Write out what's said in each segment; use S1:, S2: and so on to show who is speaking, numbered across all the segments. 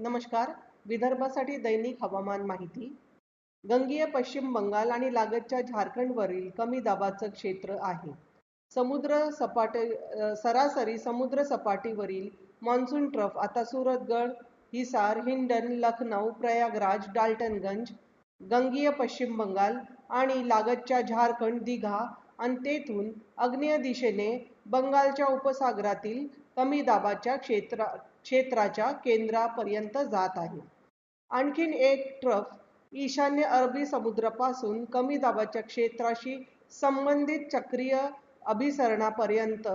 S1: नमस्कार. विदर्भासाठी दैनिक हवामान माहिती. गंगीय पश्चिम बंगाल आणि लागतच्या झारखंडवरील कमी दाबाचं क्षेत्र आहे. समुद्र सपाट सरासरी समुद्र सपाटीवरील मान्सून ट्रफ आता सुरतगड हिसार हिंडन लखनौ प्रयागराज डाल्टनगंज गंगीय पश्चिम बंगाल आणि लागतच्या झारखंड दिघा आणि तेथून आग्नेय दिशेने बंगालच्या उपसागरातील कमी दाबाच्या क्षेत्रा क्षेत्राच्या केंद्रापर्यंत जात आहे. आणखीन एक ट्रफ ईशान्य अरबी समुद्रापासून कमी दाबाच्या क्षेत्राशी संबंधित चक्रीय अभिसरणापर्यंत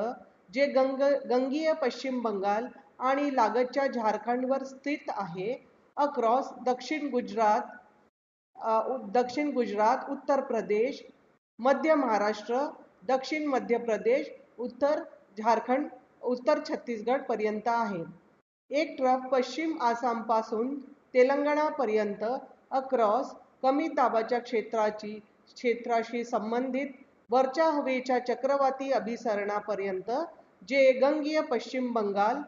S1: जे गंग गंगीय पश्चिम बंगाल आणि लागतच्या झारखंडवर स्थित आहे अक्रॉस दक्षिण गुजरात दक्षिण गुजरात उत्तर प्रदेश मध्य महाराष्ट्र दक्षिण मध्य प्रदेश उत्तर झारखंड उत्तर छत्तीसगड पर्यंत आहे. एक ट्रफ पश्चिम आसामपासून तेलंगणापर्यंत अक्रॉस कमी दाबाच्या क्षेत्राची क्षेत्राशी संबंधित वरच्या हवेच्या चक्रवाती अभिसरणापर्यंत जे गंगीय पश्चिम बंगाल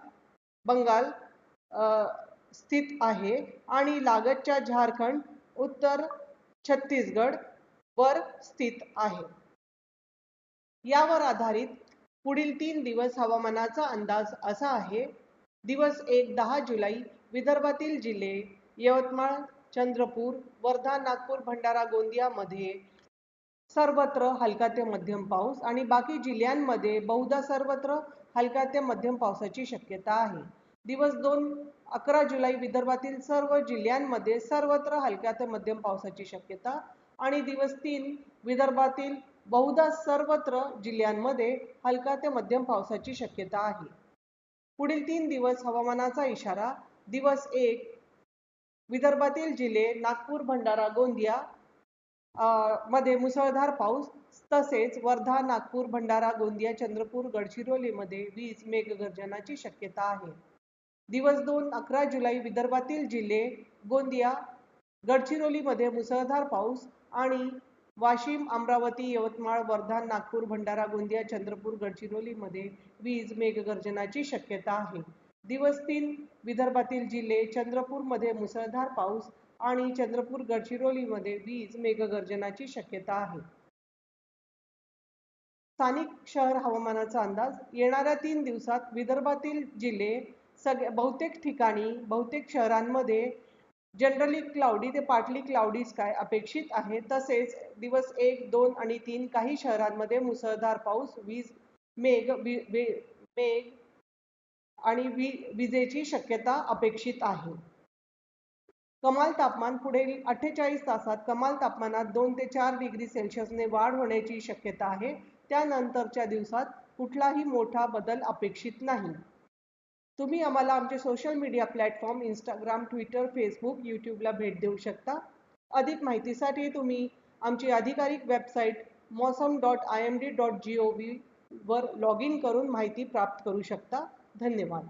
S1: बंगाल स्थित आहे आणि लागतच्या झारखंड उत्तर छत्तीसगड वर स्थित आहे. यावर आधारित पुढील तीन दिवस हवामानाचा अंदाज असा आहे दिवस एक दहा जुलै विदर्भातील जिल्हे यवतमाळ चंद्रपूर वर्धा नागपूर भंडारा गोंदियामध्ये सर्वत्र हलका ते मध्यम पाऊस आणि बाकी जिल्ह्यांमध्ये बहुधा सर्वत्र हलका ते मध्यम पावसाची शक्यता आहे. दिवस दोन अकरा जुलै विदर्भातील सर्व जिल्ह्यांमध्ये सर्वत्र हलक्या ते मध्यम पावसाची शक्यता आणि दिवस तीन विदर्भातील बहुधा सर्वत्र जिल्ह्यांमध्ये हलका ते मध्यम पावसाची शक्यता आहे. पुढील तीन दिवस हवामानाचा इशारा दिवस एक विदर्भातील जिल्हे नागपूर भंडारा गोंदिया मध्ये मुसळधार पाऊस तसेच वर्धा नागपूर भंडारा गोंदिया चंद्रपूर गडचिरोलीमध्ये वीज मेघगर्जनाची शक्यता आहे. दिवस दोन अकरा जुलै विदर्भातील जिल्हे गोंदिया गडचिरोलीमध्ये मुसळधार पाऊस आणि वाशिम अमरावती यवतमाळ वर्धा नागपूर भंडारा गोंदिया चंद्रपूर गडचिरोलीमध्ये वीज मेघगर्जनाची शक्यता आहे. दिवस तीन विदर्भातील जिल्हे चंद्रपूरमध्ये मुसळधार पाऊस आणि चंद्रपूर गडचिरोलीमध्ये वीज मेघगर्जनाची शक्यता आहे. स्थानिक शहर हवामानाचा अंदाज येणाऱ्या तीन दिवसात विदर्भातील जिल्हे सगळ्या बहुतेक ठिकाणी बहुतेक शहरांमध्ये जनरली क्लाउडी ते पार्टली क्लाउडी स्काय अपेक्षित आहे. तसेच दिवस एक दोन आणि तीन काही शहरांमध्ये मुसळधार पाऊस वीज मेघ मेघ आणि वी विजेची शक्यता अपेक्षित आहे. कमाल तापमान पुढील अठ्ठेचाळीस तासात कमाल तापमानात दोन ते चार डिग्री सेल्सिअसने वाढ होण्याची शक्यता आहे. त्यानंतरच्या दिवसात कुठलाही मोठा बदल अपेक्षित नाही. तुम्ही आम्हाला आमचे social media platform Instagram Twitter Facebook यूट्यूबला भेट देऊ शकता. अधिक माहितीसाठी तुम्ही आमची आधिकारिक website mausam dot I M D dot G O V वर लॉग इन करून माहिती प्राप्त करू शकता. धन्यवाद.